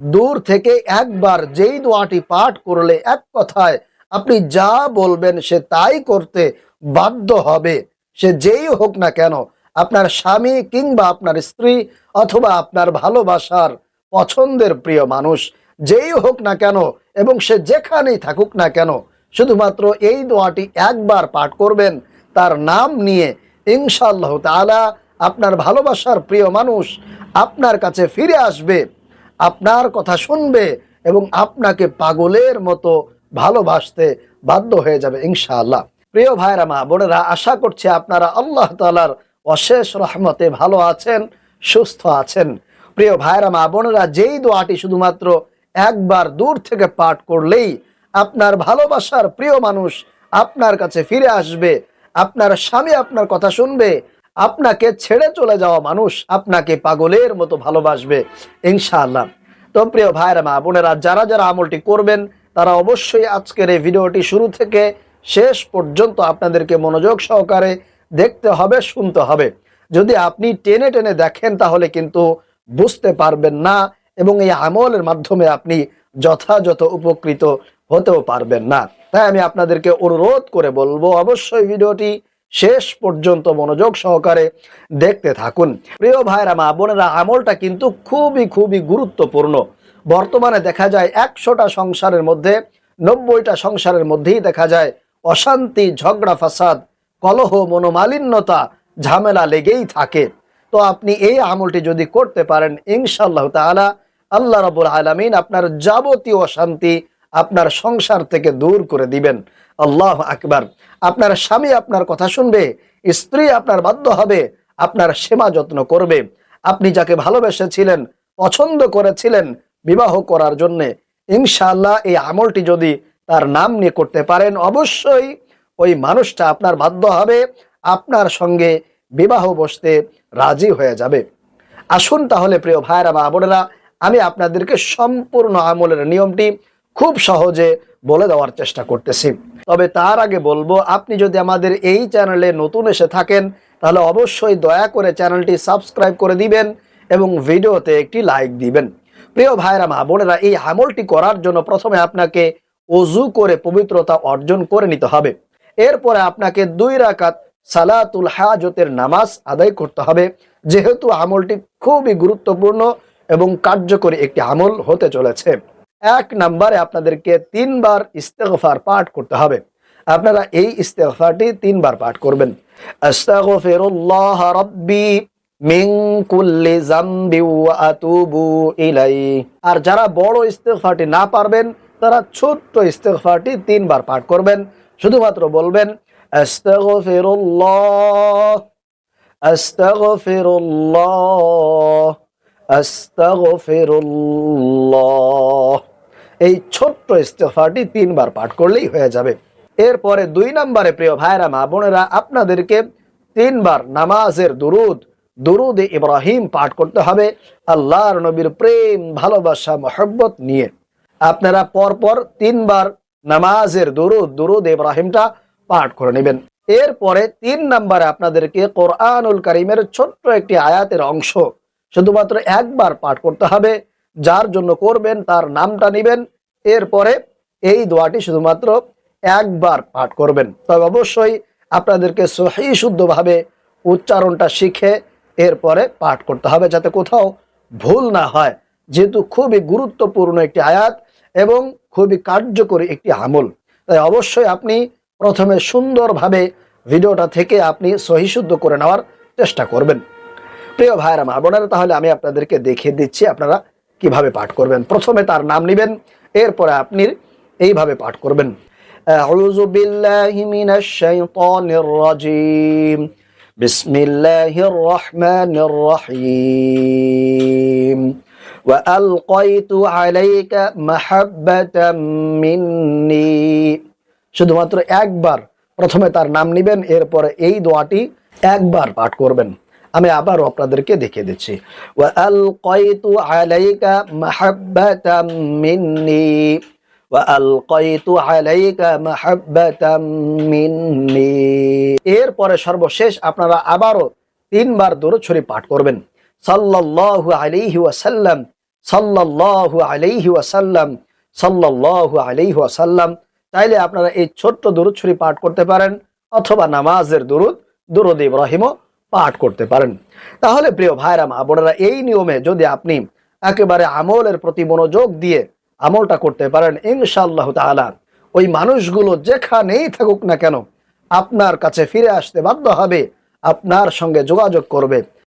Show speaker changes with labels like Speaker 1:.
Speaker 1: দূর থেকে একবার যেই দোয়াটি পাঠ করলে এক কথায় আপনি যা বলবেন সে তাই করতে বাধ্য হবে। সে যেই হোক না কেন, আপনার স্বামী কিংবা আপনার স্ত্রী অথবা আপনার ভালোবাসার পছন্দের প্রিয় মানুষ, যেই হোক না কেন এবং সে যেখানেই থাকুক না কেন, শুধুমাত্র এই দোয়াটি একবার পাঠ করবেন, তার নাম নিয়ে ইনশাআল্লাহ তাআলা আপনার ভালোবাসার প্রিয় মানুষ আপনার কাছে ফিরে আসবে। আপনার কথা শুনবে এবং আপনাকে পাগলের মতো ভালোবাসতে বাধ্য হয়ে যাবে, ইনশাআল্লাহ। প্রিয় ভাইরা মা বোনেরা, আশা করছি আপনারা আল্লাহ তালার অশেষ রহমতে ভালো আছেন, সুস্থ আছেন। প্রিয় ভাইরা মা বোনেরা, যেই দোয়াটি শুধুমাত্র একবার দূর থেকে পাঠ করলেই আপনার ভালোবাসার প্রিয় মানুষ আপনার কাছে ফিরে আসবে, আপনার স্বামী আপনার কথা শুনবে আপনাকে ছেড়ে চলে যাওয়া মানুষ আপনাকে পাগলের মতো ভালোবাসবে, ইনশাআল্লাহ। তো প্রিয় ভাইরা মা বোনেরা, যারা যারা আমলটি করবেন, তারা অবশ্যই আজকের এই ভিডিওটি শুরু থেকে শেষ পর্যন্ত আপনাদেরকে মনোযোগ সহকারে দেখতে হবে, শুনতে হবে। যদি আপনি টেনে টেনে দেখেন, তাহলে কিন্তু বুঝতে পারবেন না এবং এই আমলের মাধ্যমে আপনি যথাযথ উপকৃত হতেও পারবেন না। তাই আমি আপনাদেরকে অনুরোধ করে বলব, অবশ্যই ভিডিওটি শেষ পর্যন্ত মনোযোগ সহকারে দেখতে থাকুন। প্রিয় ভাইরা, মা বোনেরা, আমলটা কিন্তু খুবই খুবই গুরুত্বপূর্ণ। বর্তমানে দেখা যায় একশোটা সংসারের মধ্যে, নব্বইটা সংসারের মধ্যেই দেখা যায় অশান্তি, ঝগড়া, ফাসাদ, কলহ, মনোমালিন্যতা, ঝামেলা লেগেই থাকে। তো আপনি এই আমলটি যদি করতে পারেন, ইনশাআল্লাহ তাআলা আল্লাহ রাবুল আলামিন আপনার যাবতীয় অশান্তি আপনার সংসার থেকে দূর করে দিবেন। আল্লাহ আকবার। আপনার স্বামী আপনার কথা শুনবে, স্ত্রী আপনার বাধ্য হবে, আপনার সেবা যত্ন করবে। আপনি যাকে ভালোবেসেছিলেন, পছন্দ করেছিলেন বিবাহ করার জন্যে ইনশাল্লাহ এই আমলটি যদি তার নাম নিয়ে করতে পারেন, অবশ্যই ওই মানুষটা আপনার বাধ্য হবে, আপনার সঙ্গে বিবাহ বসতে রাজি হয়ে যাবে। আসুন তাহলে প্রিয় ভাইরা বা আমি আপনাদেরকে সম্পূর্ণ আমলের নিয়মটি খুব সহজে বলে দেওয়ার চেষ্টা করতেছি। তবে তার আগে বলব, আপনি যদি আমাদের এই চ্যানেলে নতুন এসে থাকেন, তাহলে অবশ্যই দয়া করে চ্যানেলটি সাবস্ক্রাইব করে দিবেন এবং ভিডিওতে একটি লাইক দিবেন। প্রিয় ভাইরা মা বোনেরা, এই আমলটি করার জন্য প্রথমে আপনাকে অজু করে পবিত্রতা অর্জন করে নিতে হবে। এরপরে আপনাকে দুই রাকাত সালাতুল হাজতের নামাজ আদায় করতে হবে। যেহেতু আমলটি খুবই গুরুত্বপূর্ণ এবং কার্যকরী একটি আমল হতে চলেছে। এক নম্বরে আপনাদেরকে তিনবার ইস্তেগফার পাঠ করতে হবে। আপনারা এই ইস্তেগফারটি তিনবার পাঠ করবেন। আস্তাগফিরুল্লাহ রাব্বি মিন কুল্লি যামবি ওয়া আতুবু ইলাইহি আর যারা বড় ইস্তেগফারটি না পারবেন, তারা ছোট্ট ইস্তেগফারটি তিনবার পাঠ করবেন। শুধুমাত্র বলবেন, আস্তাগফিরুল্লাহ আস্তাগফিরুল্লাহ আস্তাগফিরুল্লাহ। এই ছোট্ট ইস্তেফারটি তিনবার পাঠ করলেই হয়ে যাবে। এরপরে দুই নম্বরে প্রিয় ভাইরা, মা বোনেরা, আপনাদেরকে তিনবার নামাজের দুরুদ দুরুদ ইব্রাহিম পাঠ করতে হবে। আল্লাহর নবীর প্রেম, ভালোবাসা, মহব্বত নিয়ে। আপনারা পরপর তিনবার নামাজের দুরুদ দুরুদ ইব্রাহিমটা পাঠ করে নেবেন। এরপরে তিন নম্বরে আপনাদেরকে কোরআনুল করিমের ছোট্ট একটি আয়াতের অংশ শুধুমাত্র একবার পাঠ করতে হবে। যার জন্য করবেন, তার নামটা নেবেন। এরপরে এই দোয়াটি শুধুমাত্র একবার পাঠ করবেন। তবে অবশ্যই আপনাদেরকে সহি শুদ্ধভাবে উচ্চারণটা শিখে এরপরে পাঠ করতে হবে, যাতে কোথাও ভুল না হয়। যেহেতু খুবই গুরুত্বপূর্ণ একটি আয়াত এবং খুবই কার্যকরী একটি আমল। তাই অবশ্যই আপনি প্রথমে সুন্দরভাবে ভিডিওটা থেকে আপনি সহিশুদ্ধ করে নেওয়ার চেষ্টা করবেন। প্রিয় ভাইরা মা বোনেরা, তাহলে আমি আপনাদেরকে দেখিয়ে দিচ্ছি, আপনারা কিভাবে পাঠ করবেন প্রথমে তার নাম নেবেন এরপরে আপনি এইভাবে পাঠ করবেন আউযু বিল্লাহি মিনাশ শাইতানির রাজিম বিসমিল্লাহির রহমানির রহিম وألقيت عليك محبة مني শুধুমাত্র একবার প্রথমে তার নাম নেবেন এরপরে এই দোয়াটি একবার পাঠ করবেন আমি আবারও আপনাদেরকে দেখিয়ে দিচ্ছি। মিন্নি। মিন্নি। এরপরে সর্বশেষ আপনারা আবারও তিনবার দূর ছুরি পাঠ করবেন। সাল্লাল্লাহু আলাইহি ওয়াসাল্লাম, সাল্লাল্লাহু আলাইহি ওয়াসাল্লাম, সাল্লাল্লাহু আলাইহি ওয়াসাল্লাম। তাইলে আপনারা এই ছোট্ট দূর ছুরি পাঠ করতে পারেন, অথবা নামাজের দরুদ দরুদ ইব্রাহিমও পাঠ করতে পারেন। তাহলে প্রিয় ভাইরা মা বোনেরা, এই নিয়মে যদি আপনি একেবারে আমলের প্রতি মনোযোগ দিয়ে আমলটা করতে পারেন ইনশাল্লাহ তালা ওই মানুষগুলো যেখানেই থাকুক না কেন আপনার কাছে ফিরে আসতে বাধ্য হবে, আপনার সঙ্গে যোগাযোগ করবে।